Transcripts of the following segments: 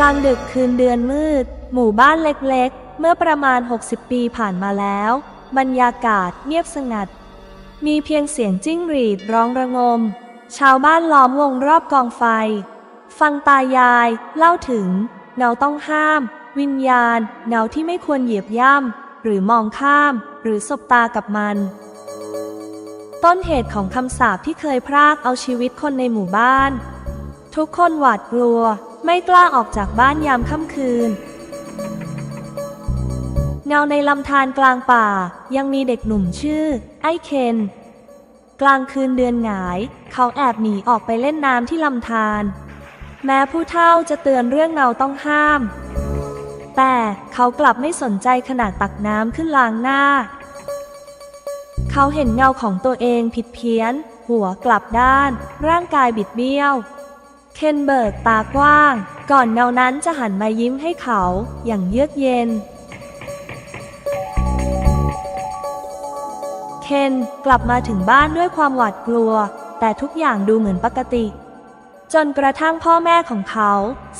กลางดึกคืนเดือนมืด หมู่บ้านเล็กๆ เมื่อประมาณ 60 ปีผ่านมาแล้ว บรรยากาศเงียบสงัด มีเพียงเสียงจิ้งหรีดร้องระงม ชาวบ้านล้อมวงรอบกองไฟ ฟังตายายเล่าถึงเงาต้องห้าม วิญญาณเงาที่ไม่ควรเหยียบย่ำหรือมองข้าม หรือสบตากับมัน ต้นเหตุของคำสาปที่เคยพรากเอาชีวิตคนในหมู่บ้าน ทุกคนหวาดกลัว ไม่กล้าออกจากบ้านยามค่ำคืน เงาในลำธารกลางป่ายังมีเด็กหนุ่มชื่อ ไอ้เคน กลางคืนเดือนหงาย เขาแอบหนีออกไปเล่นน้ำที่ลำธารแม้ผู้เฒ่าจะเตือนเรื่องเงาต้องห้าม แต่เขากลับไม่สนใจขนาดตักน้ำขึ้นล้างหน้า เขาเห็นเงาของตัวเองผิดเพี้ยน หัวกลับด้าน ร่างกายบิดเบี้ยว เคนเบิกตากว้าง ก่อนเงานั้นจะหันมายิ้มให้เขาอย่างเยือกเย็น เคนกลับมาถึงบ้านด้วยความหวาดกลัว แต่ทุกอย่างดูเหมือนปกติ จนกระทั่งพ่อแม่ของเขา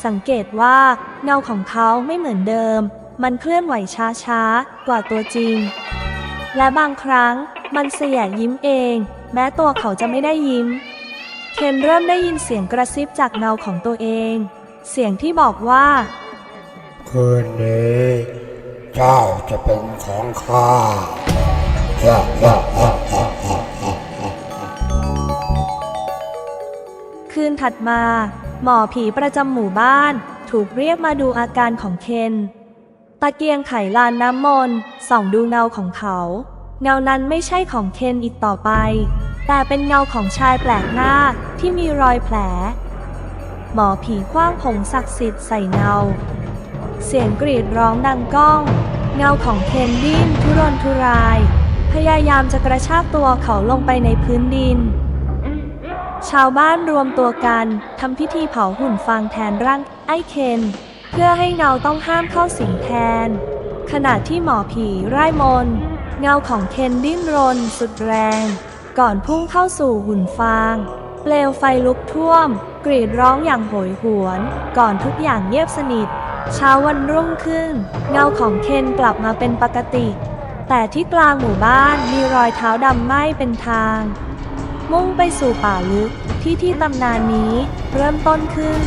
สังเกตว่าเงาของเขาไม่เหมือนเดิม มันเคลื่อนไหวช้าๆ กว่าตัวจริง และบางครั้งมันเสียยิ้มเอง แม้ตัวเขาจะไม่ได้ยิ้ม เคนเริ่มได้ยินเสียงกระซิบจากเงาของตัวเอง เสียงที่บอกว่า คืนนี้เจ้าจะเป็นของข้าคืนถัดมา หมอผีประจำหมู่บ้าน ถูกเรียกมาดูอาการของเคน ตะเกียงไขลานน้ำมนต์ส่องดูเงาของเขา เงานั้นไม่ใช่ของเคนอีกต่อไป แต่เป็นเงาของชายแปลกหน้าที่มีรอยแผล หมอผีคว้างผงศักดิ์สิทธิ์ใส่เงา เสียงกรีดร้องดังก้อง เงาของเคนดิ้นทุรนทุราย พยายามจะกระชากตัวเขาลงไปในพื้นดิน ชาวบ้านรวมตัวกันทำพิธีเผาหุ่นฟางแทนร่างไอ้เคนเพื่อให้เงาต้องห้ามเข้าสิงแทน ขณะที่หมอผีไร้มน เงาของเคนดิ้นรนสุดแรง ก่อนพุ่งเข้าสู่หุ่นฟาง เปลวไฟลุกท่วม กรีดร้องอย่างโหยหวน ก่อนทุกอย่างเงียบสนิท เช้าวันรุ่งขึ้น เงาของเคนกลับมาเป็นปกติ แต่ที่กลางหมู่บ้านมีรอยเท้าดำไหม้เป็นทาง มุ่งไปสู่ป่าลึกที่ที่ตำนานนี้เริ่มต้นขึ้น